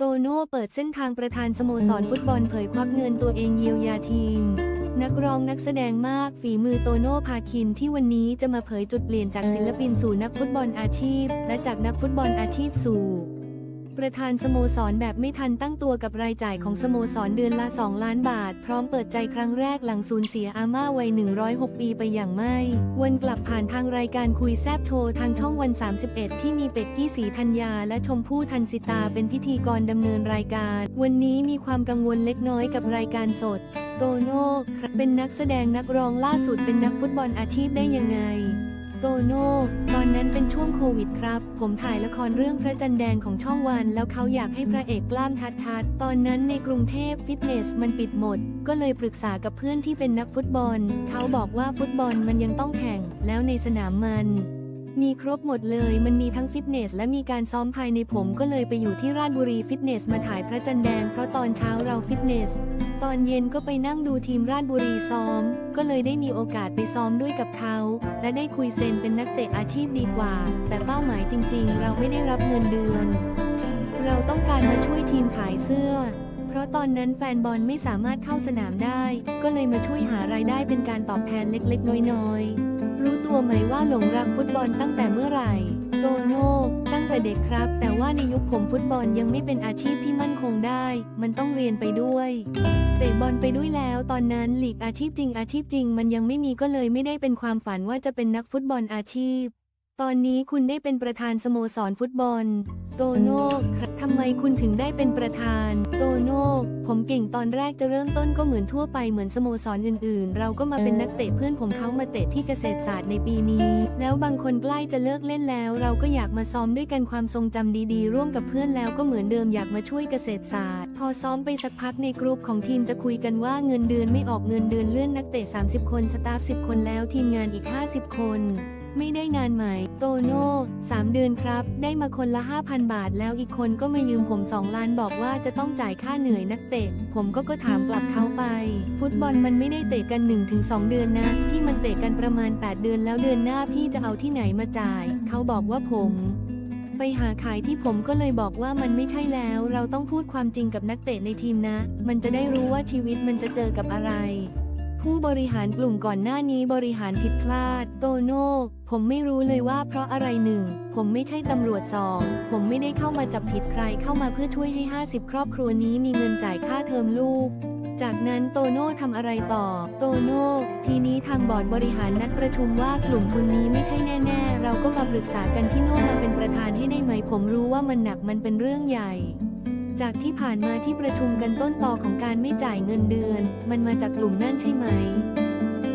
โตโน่เปิดเส้นทางประธานสโมสรฟุตบอลเผยควักเงินตัวเองเยียวยาทีม นักร้องนักแสดงมากฝีมือโตโน่พาคินที่วันนี้จะมาเผยจุดเปลี่ยนจากศิลปินสู่นักฟุตบอลอาชีพ และจากนักฟุตบอลอาชีพสู่ ประธานสโมสรแบบไม่ทันตั้งตัวกับรายจ่ายของสโมสรเดือนละ 2 ล้านบาท พร้อมเปิดใจครั้งแรกหลังสูญเสียอาม่าวัย 106 ปีไปอย่างไม่ วันกลับผ่านทางรายการคุยแซบโชว์ทางช่องวัน 31 ที่มีเป็กกี้สีธัญญาและชมพู่ทันสิตาเป็นพิธีกรดำเนินรายการ วันนี้มีความกังวลเล็กน้อยกับรายการสด โตโน่ครับเป็นนักแสดงนักร้องล่าสุดเป็นนักฟุตบอลอาชีพได้ยังไง โตโน่ ตอนนั้นเป็นช่วงโควิดครับ ผมถ่ายละครเรื่องพระจันทร์แดงของช่องวัน แล้วเขาอยากให้พระเอกกล้ามชัดๆ ตอนนั้นในกรุงเทพฟิตเนสมันปิดหมด ก็เลยปรึกษากับเพื่อนที่เป็นนักฟุตบอล เขาบอกว่าฟุตบอลมันยังต้องแข่ง แล้วในสนามมันมีครบหมดเลย มันมีทั้งฟิตเนส และมีการซ้อมภายในผมก็เลยไปอยู่ที่ราชบุรีฟิตเนสมาถ่ายพระจันทร์แดง เพราะตอนเช้าเราฟิตเนส ตอนเย็นก็ไปนั่งดูทีมราชบุรีซ้อม ก็เลยได้มีโอกาสไปซ้อมด้วยกับเขา และได้คุยเซนเป็นนักเตะอาชีพดีกว่า แต่เป้าหมายจริง ๆ เราไม่ได้รับเงินเดือน เราต้องการมาช่วยทีมขายเสื้อ เพราะตอนนั้นแฟนบอลไม่สามารถเข้าสนามได้ ก็เลยมาช่วยหารายได้เป็นการตอบแทนเล็กๆ น้อยๆ รู้ตัวไหมว่าหลงรักฟุตบอลตั้งแต่เมื่อไหร่ โตโน่ แต่เด็กครับ แต่ว่าในยุคผมฟุตบอลยังไม่เป็นอาชีพที่มั่นคงได้ มันต้องเรียนไปด้วยเตะบอลไปด้วยแล้วตอนนั้นหลีกอาชีพจริงอาชีพจริง มันยังไม่มีก็เลยไม่ได้เป็นความฝันว่าจะเป็นนักฟุตบอลอาชีพ ตอนนี้คุณได้เป็นประธานสโมสรฟุตบอล โตโน่ครับ ทำไมคุณถึงได้เป็นประธาน โตโน่ ผมเก่งตอนแรกจะเริ่มต้นก็เหมือนทั่วไปเหมือนสโมสรอื่นๆ เราก็มาเป็นนักเตะเพื่อนผมเขามาเตะที่เกษตรศาสตร์ในปีนี้ แล้วบางคนใกล้จะเลิกเล่นแล้ว เราก็อยากมาซ้อมด้วยกันความทรงจำดีๆ ร่วมกับเพื่อนแล้วก็เหมือนเดิมอยากมาช่วยเกษตรศาสตร์ พอซ้อมไปสักพักในกรุ๊ปของทีมจะคุยกันว่าเงินเดือนไม่ออกเงินเดือนเลื่อนนักเตะ 30 คนสตาฟ10 คนแล้วทีมงานอีก 50 คน ไม่ได้นานไหม โตโน่3เดือนครับ ได้มาคนละ 5,000 บาท แล้วอีกคนก็มายืมผม 2 ล้านบอกว่าจะต้องจ่ายค่าเหนื่อยนักเตะ ผมก็ก็ถามกลับเขาไป ฟุตบอลมันไม่ได้เตะกัน 1-2 เดือนนะ พี่มันเตะกันประมาณ 8 เดือนแล้วเดือนหน้าพี่จะเอาที่ไหนมาจ่าย เขาบอกว่าผมไปหาขายที่ผมก็เลยบอกว่ามันไม่ใช่แล้ว เราต้องพูดความจริงกับนักเตะในทีมนะ มันจะได้รู้ว่าชีวิตมันจะเจอกับอะไร ผู้บริหารกลุ่มก่อนหน้านี้บริหารผิดพลาด โตโน่ ผมไม่รู้เลยว่าเพราะอะไรหนึ่ง ผมไม่ใช่ตำรวจสองผมไม่ได้เข้ามาจับผิดใครเข้ามาเพื่อช่วยให้ 50 ครอบครัวนี้มีเงินจ่ายค่าเทอมลูกจากนั้นโตโน่ทำอะไรต่อ โตโน่ ทีนี้ทางบอร์ดบริหารนัดประชุมว่ากลุ่มทุนนี้ไม่ใช่แน่ ๆ เราก็มาปรึกษากันที่โน่มาเป็นประธานให้ได้ไหม ผมรู้ว่ามันหนักมันเป็นเรื่องใหญ่ จากที่ผ่านมาที่ประชุมกันต้นตอของการไม่จ่ายเงินเดือน มันมาจากกลุ่มนั่นใช่ไหม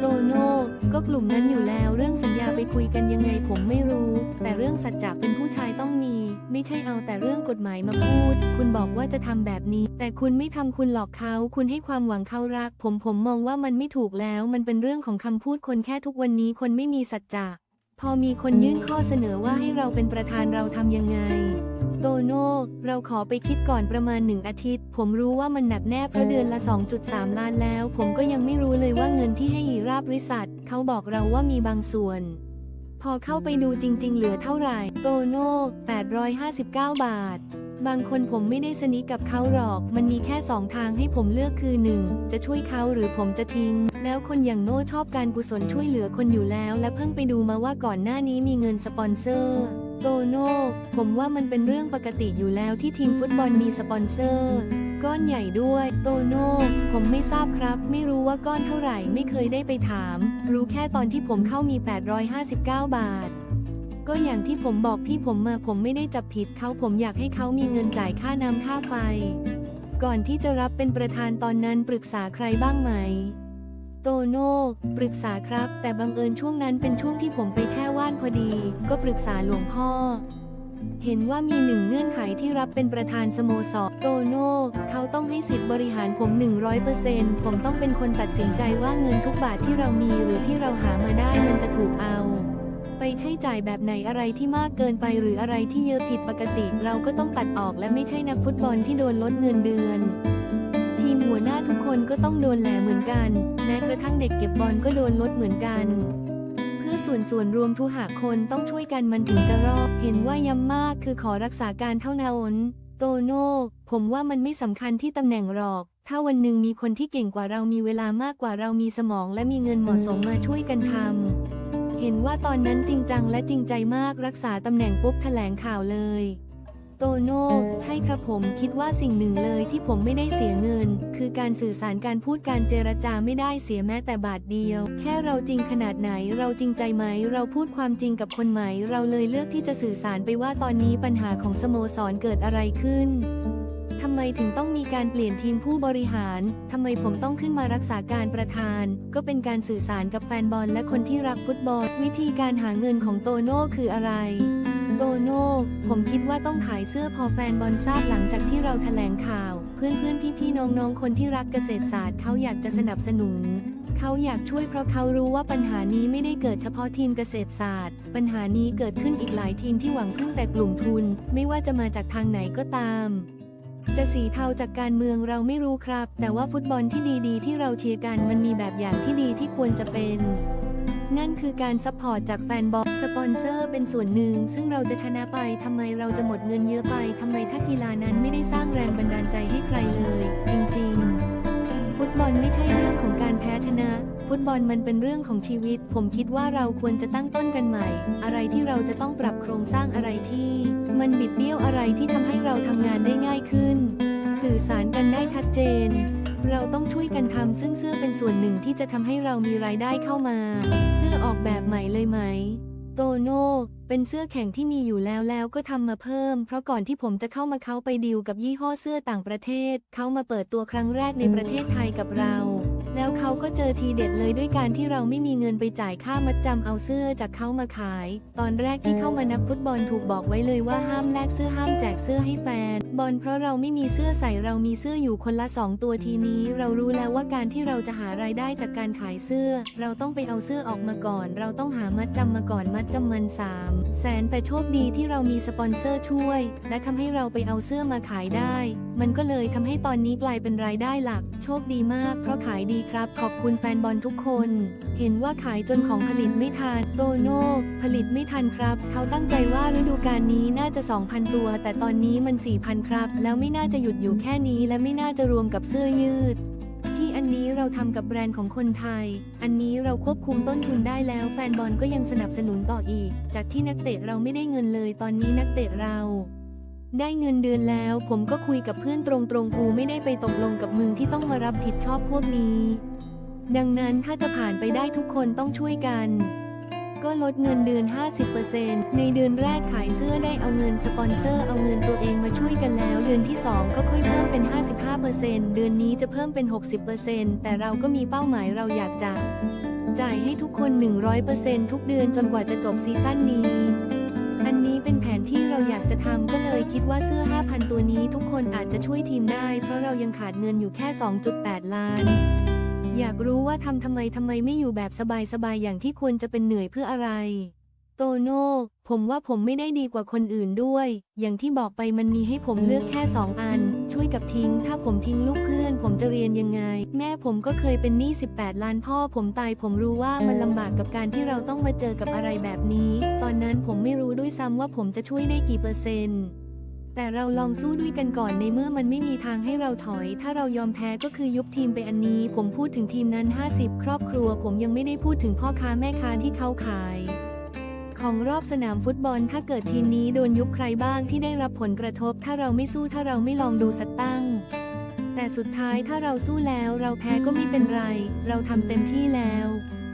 โตโน่ก็กลุ่มนั้นอยู่แล้วเรื่องสัญญาไปคุยกันยังไงผมไม่รู้ แต่เรื่องสัจจะเป็นผู้ชายต้องมี ไม่ใช่เอาแต่เรื่องกฎหมายมาพูด คุณบอกว่าจะทำแบบนี้ แต่คุณไม่ทำคุณหลอกเขา คุณให้ความหวังเขารัก ผมผมมองว่ามันไม่ถูกแล้ว มันเป็นเรื่องของคำพูดคนแค่ทุกวันนี้คนไม่มีสัจจะพอมีคนยื่นข้อเสนอว่าให้เราเป็นประธานเราทำยังไง เราขอไปคิดก่อนประมาณหนึ่งอาทิตย์ ผมรู้ว่ามันหนักแน่เพราะเดือนละ 2.3 ล้านแล้ว ผมก็ยังไม่รู้เลยว่าเงินที่ให้อีราบบริษัท เขาบอกเราว่ามีบางส่วน พอเข้าไปดูจริง ๆ เหลือเท่าไหร่ โตโน่859 บาทบางคนผมไม่ได้สนิทกับเขาหรอก มันมีแค่สองทางให้ผมเลือกคือ 1. จะช่วยเขาหรือผมจะทิ้ง แล้วคนอย่างโน่ชอบการกุศลช่วยเหลือคนอยู่แล้ว และเพิ่งไปดูมาว่าก่อนหน้านี้มีเงินสปอนเซอร์ โตโน่ผมว่ามันเป็นเรื่องปกติอยู่แล้วที่ทีมฟุตบอลมีสปอนเซอร์ ก้อนใหญ่ด้วย โตโน่ผมไม่ทราบครับ ไม่รู้ว่าก้อนเท่าไหร่ไม่เคยได้ไปถาม รู้แค่ตอนที่ผมเข้ามี 859 บาท ก็อย่างที่ผมบอกพี่ผมมาผมไม่ได้จับผิดเขาผมอยากให้เขามีเงินจ่ายค่าน้ำค่าไฟ ก่อนที่จะรับเป็นประธานตอนนั้นปรึกษาใครบ้างไหม โตโน่ปรึกษาครับ แต่บังเอิญช่วงนั้นเป็นช่วงที่ผมไปแช่ว่านพอดี ก็ปรึกษาหลวงพ่อ เห็นว่ามีหนึ่งเงื่อนไขที่รับเป็นประธานสโมสรโตโน่เขาต้องให้สิทธิ์บริหารผม 100%ผมต้องเป็นคนตัดสินใจว่าเงินทุกบาทที่เรามีหรือที่เราหามาได้มันจะถูกเอาไปใช้จ่ายแบบไหนอะไรที่มากเกินไปหรืออะไรที่เยอะผิดปกติ เราก็ต้องตัดออกและไม่ใช่นักฟุตบอลที่โดนลดเงินเดือน หัวหน้าทุกคนก็ต้องโดนแหลเหมือนกัน แม้กระทั่งเด็กเก็บบอลก็โดนลดเหมือนกัน เพื่อส่วนส่วนรวมทุกหากคนต้องช่วยกันมันถึงจะรอดเห็นว่าย้ำมากคือขอรักษาการเท่านั้นโตโน่ผมว่ามันไม่สำคัญที่ตำแหน่งหรอก ถ้าวันหนึ่งมีคนที่เก่งกว่าเรามีเวลามากกว่าเรามีสมองและมีเงินเหมาะสมมาช่วยกันทำเห็นว่าตอนนั้นจริงจังและจริงใจมากรักษาตำแหน่งปุ๊บแถลงข่าวเลย โตโน่ใช่ครับผมคิดว่าสิ่งหนึ่งเลยที่ผมไม่ได้เสียเงิน คือการสื่อสารการพูดการเจรจาไม่ได้เสียแม้แต่บาทเดียว แค่เราจริงขนาดไหน เราจริงใจไหม เราพูดความจริงกับคนไหม เราเลยเลือกที่จะสื่อสารไปว่าตอนนี้ปัญหาของสโมสรเกิดอะไรขึ้นทำไมถึงต้องมีการเปลี่ยนทีมผู้บริหาร ทำไมผมต้องขึ้นมารักษาการประธาน ก็เป็นการสื่อสารกับแฟนบอลและคนที่รักฟุตบอล วิธีการหาเงินของโตโน่คืออะไร โตโน่ ผมคิดว่าต้องขายเสื้อพอแฟนบอลทราบหลังจากที่เราแถลงข่าว เพื่อนเพื่อนพี่พี่ๆน้องคนที่รักเกษตรศาสตร์เขาอยากจะสนับสนุน เขาอยากช่วยเพราะเขารู้ว่าปัญหานี้ไม่ได้เกิดเฉพาะทีมเกษตรศาสตร์ ปัญหานี้เกิดขึ้นอีกหลายทีมที่หวังพึ่งแต่กลุ่มทุน ไม่ว่าจะมาจากทางไหนก็ตามจะสีเทาจากการเมืองเราไม่รู้ครับ แต่ว่าฟุตบอลที่ดีๆ ที่เราเชียร์กันมันมีแบบอย่างที่ดีที่ควรจะเป็น นั่นคือการซัพพอร์ตจากแฟนบอลสปอนเซอร์เป็นส่วนหนึ่ง ซึ่งเราจะชนะไปทำไมเราจะหมดเงินเยอะไปทำไมถ้ากีฬานั้นไม่ได้สร้างแรงบันดาลใจให้ใครเลย จริงๆ ฟุตบอลไม่ใช่เรื่องของการแพ้ชนะ ฟุตบอลมันเป็นเรื่องของชีวิต ผมคิดว่าเราควรจะตั้งต้นกันใหม่ อะไรที่เราจะต้องปรับโครงสร้างอะไรที่ มันบิดเบี้ยวอะไรที่ทำให้เราทำงานได้ง่ายขึ้น สื่อสารกันได้ชัดเจน เราต้องช่วยกันทำซึ่ง ที่จะทำให้เรามีรายได้เข้ามา เสื้อออกแบบใหม่เลยไหม โตโน่เป็นเสื้อแข่งที่มีอยู่แล้วแล้วก็ทำมาเพิ่ม เพราะก่อนที่ผมจะเข้ามาเขาไปดีลกับยี่ห้อเสื้อต่างประเทศ เขามาเปิดตัวครั้งแรกในประเทศไทยกับเรา แล้วเขาก็เจอทีเด็ดเลยด้วยการที่เราไม่มีเงินไปจ่ายค่ามัดจำเอาเสื้อจากเขามาขาย ตอนแรกที่เข้ามานับฟุตบอลถูกบอกไว้เลยว่าห้ามแลกเสื้อห้ามแจกเสื้อให้แฟน บอลเพราะเราไม่มีเสื้อใส่เรามีเสื้ออยู่คนละสองตัวทีนี้ เรารู้แล้วว่าการที่เราจะหารายได้จากการขายเสื้อ เราต้องไปเอาเสื้อออกมาก่อน เราต้องหามัดจำมาก่อนมัดจำมันสามแสนแต่โชคดีที่เรามีสปอนเซอร์ช่วย และทำให้เราไปเอาเสื้อมาขายได้ มันก็เลยทำให้ตอนนี้กลายเป็นรายได้หลัก โชคดีมากเพราะขายดีครับ ขอบคุณแฟนบอลทุกคน เห็นว่าขายจนของผลิตไม่ทัน โตโน่ ผลิตไม่ทันครับ เขาตั้งใจว่าฤดูกาลนี้น่าจะ 2,000 ตัว แต่ตอนนี้มัน 4,000 ครับ แล้วไม่น่าจะหยุดอยู่แค่นี้และไม่น่าจะรวมกับเสื้อยืดที่อันนี้เราทำกับแบรนด์ของคนไทย อันนี้เราควบคุมต้นทุนได้แล้วแฟนบอลก็ยังสนับสนุนต่ออีก จากที่นักเตะเราไม่ได้เงินเลยตอนนี้นักเตะเรา ได้เงินเดือนแล้ว ผมก็คุยกับเพื่อนตรงๆกูไม่ได้ไปตกลงกับมึงที่ต้องมารับผิดชอบพวกนี้ ดังนั้นถ้าจะผ่านไปได้ทุกคนต้องช่วยกัน ก็ลดเงินเดือน 50%ในเดือนแรกขายเสื้อได้เอาเงินสปอนเซอร์เอาเงินตัวเองมาช่วยกันแล้ว เดือนที่ 2 ก็ค่อยเพิ่มเป็น 55%เดือนนี้จะเพิ่มเป็น 60%แต่เราก็มีเป้าหมายเราอยากจะจ่ายให้ทุกคน 100%ทุกเดือนจนกว่าจะจบซีซั่นนี้ นี้เป็นแผนที่เราอยากจะทำก็เลยคิดว่าเสื้อ 5,000 ตัวนี้ทุกคนอาจจะช่วยทีมได้ เพราะเรายังขาดเงินอยู่แค่ 2.8 ล้าน อยากรู้ว่าทำทำไมทำไมไม่อยู่แบบสบายๆอย่างที่ควรจะเป็นเหนื่อยเพื่ออะไร โตโน่ ผมว่าผมไม่ได้ดีกว่าคนอื่นด้วย อย่างที่บอกไปมันมีให้ผมเลือกแค่สองอัน ช่วยกับทิ้ง ถ้าผมทิ้งลูกเพื่อน ผมจะเรียนยังไง แม่ผมก็เคยเป็นหนี้ 18 ล้านพ่อผมตายผมรู้ว่ามันลำบากกับการที่เราต้องมาเจอกับอะไรแบบนี้ ตอนนั้นผมไม่รู้ด้วยซ้ำว่าผมจะช่วยได้กี่เปอร์เซ็นต์แต่เราลองสู้ด้วยกันก่อนในเมื่อมันไม่มีทางให้เราถอย ถ้าเรายอมแพ้ก็คือยุบทีมไปอันนี้ ผมพูดถึงทีมนั้น 50 ครอบครัว ผมยังไม่ได้พูดถึงพ่อค้าแม่ค้าที่เขาขาย ของรอบสนามฟุตบอลถ้าเกิดทีมนี้โดนยุบใครบ้างที่ได้รับผลกระทบ ถ้าเราไม่สู้ถ้าเราไม่ลองดูสักตั้ง แต่สุดท้ายถ้าเราสู้แล้วเราแพ้ก็ไม่เป็นไร เราทำเต็มที่แล้ว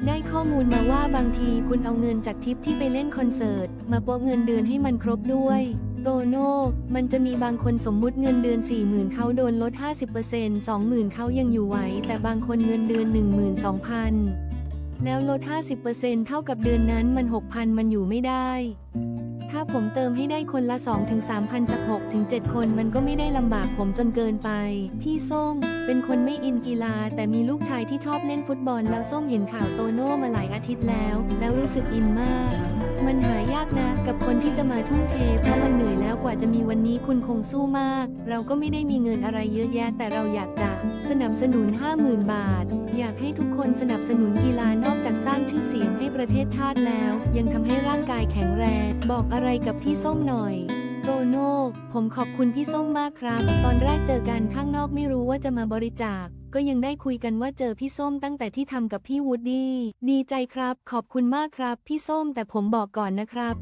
ได้ข้อมูลมาว่าบางทีคุณเอาเงินจากทิปที่ไปเล่นคอนเสิร์ต มาโปะเงินเดือนให้มันครบด้วย โตโน่ มันจะมีบางคนสมมุติเงินเดือน 40,000เขาโดนลด 50% 20,000เขายังอยู่ไหว แต่บางคนเงินเดือน 12,000 แล้วลด 50%เท่ากับเดือนนั้นมัน 6,000 มันอยู่ไม่ได้ ถ้าผมเติมให้ได้คนละ 2-3ถึง3,000สัก6ถึง7คนมันก็ไม่ได้ลำบากผมจนเกินไป พี่ส้ม เป็นคนไม่อินกีฬา แต่มีลูกชายที่ชอบเล่นฟุตบอลแล้วส้มเห็นข่าวโตโน่มาหลายอาทิตย์แล้ว แล้วรู้สึกอินมาก มันหายากนะกับคนที่จะมาทุ่มเท เพราะมันเหนื่อยแล้วกว่าจะมีวันนี้คุณคงสู้มาก เราก็ไม่ได้มีเงินอะไรเยอะแยะ แต่เราอยากจะสนับสนุน 50,000 บาท อยากให้ทุกคนสนับสนุนกีฬานอกจากสร้างชื่อเสียงให้ประเทศชาติแล้ว ยังทำให้ร่างกายแข็งแรง บอกอะไรไรกับพี่ส้มหน่อย โตโน่ผมขอบคุณพี่ส้มมากครับ ตอนแรกเจอกันข้างนอกไม่รู้ว่าจะมาบริจาค ก็ยังได้คุยกันว่าเจอพี่ส้มตั้งแต่ที่ทำกับพี่วูดดี้ ดีใจครับ ขอบคุณมากครับ พี่ส้มแต่ผมบอกก่อนนะครับ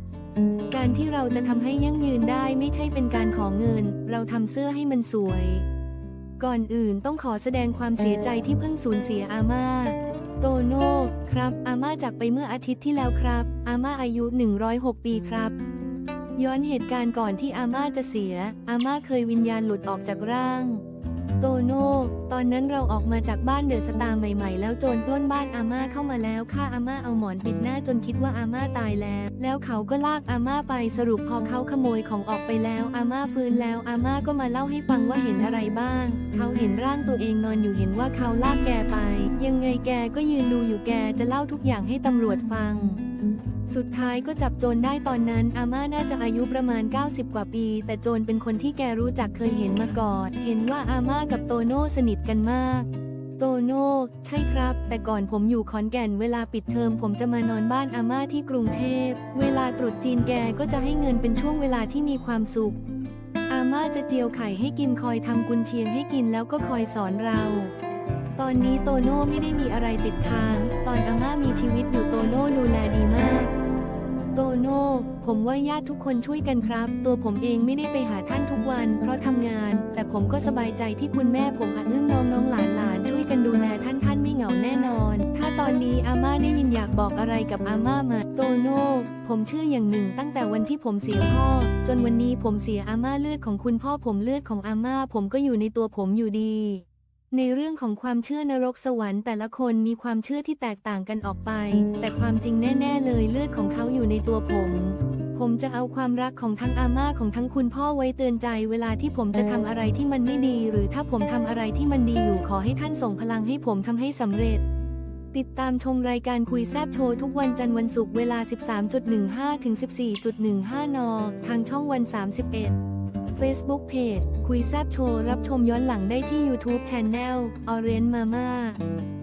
การที่เราจะทำให้ยั่งยืนได้ไม่ใช่เป็นการขอเงิน เราทำเสื้อให้มันสวย ก่อนอื่นต้องขอแสดงความเสียใจที่เพิ่งสูญเสียอาม่า โตโน่ครับ อาม่าจากไปเมื่ออาทิตย์ที่แล้วครับ อาม่าอายุ 106 ปีครับ ย้อนเหตุการณ์ก่อนที่อาม่าจะเสีย อาม่าเคยวิญญาณหลุดออกจากร่าง โตโน่ ตอนนั้นเราออกมาจากบ้านเดอะสตาร์ใหม่ๆ แล้วโจรปล้นบ้านอาม่าเข้ามาแล้วฆ่าอาม่าเอาหมอนปิดหน้าจนคิดว่าอาม่าตายแล้ว แล้วเขาก็ลากอาม่าไปสรุปพอเขาขโมยของออกไปแล้วอาม่าฟื้นแล้วอาม่าก็มาเล่าให้ฟังว่าเห็นอะไรบ้าง เขาเห็นร่างตัวเองนอนอยู่เห็นว่าเขาลากแกไป ยังไงแกก็ยืนดูอยู่แกจะเล่าทุกอย่างให้ตำรวจฟัง สุดท้ายก็จับโจรได้ตอนนั้นอาม่าน่าจะอายุประมาณ 90 กว่าปี แต่โจรเป็นคนที่แกรู้จักเคยเห็นมาก่อน เห็นว่าอาม่ากับโตโน่สนิทกันมาก โตโน่ ใช่ครับ แต่ก่อนผมอยู่ขอนแก่นเวลาปิดเทอมผมจะมานอนบ้านอาม่าที่กรุงเทพ เวลาตรุษจีนแกก็จะให้เงินเป็นช่วงเวลาที่มีความสุข อาม่าจะเจียวไข่ให้กินคอยทำกุนเชียงให้กินแล้วก็คอยสอนเราตอนนี้โตโน่ไม่ได้มีอะไรติดค้าง ตอนอาม่ามีชีวิตอยู่โตโน่ดูแลดีมาก โตโน่ ผมว่าญาติทุกคนช่วยกันครับ ตัวผมเองไม่ได้ไปหาท่านทุกวัน เพราะทำงาน แต่ผมก็สบายใจที่คุณแม่ผมอาอึ้งน้องน้องหลานหลานช่วยกันดูแลท่านท่านไม่เหงาแน่นอน ถ้าตอนนี้อาม่าได้ยินอยากบอกอะไรกับอาม่ามา โตโน่ ผมเชื่ออย่างหนึ่งตั้งแต่วันที่ผมเสียพ่อ จนวันนี้ผมเสียอาม่าเลือดของคุณพ่อผมเลือดของอาม่าผมก็อยู่ในตัวผมอยู่ดี ในเรื่องของความเชื่อนรกสวรรค์แต่ละคนมีความเชื่อที่แตกต่างกันออกไป แต่ความจริงแน่ ๆ เลยเลือดของเขาอยู่ในตัวผม ผมจะเอาความรักของทั้งอาม่าของทั้งคุณพ่อไว้เตือนใจ เวลาที่ผมจะทำอะไรที่มันไม่ดี หรือถ้าผมทำอะไรที่มันดีอยู่ขอให้ท่านส่งพลังให้ผมทำให้สำเร็จ ติดตามชมรายการคุยแซบโชว์ทุกวันจันทร์วันศุกร์เวลา 13.15ถึง14.15 น ทางช่องวัน 31 Facebook Page คุยแซบโชว์รับชมย้อนหลังได้ที่ YouTube Channel Orange Mama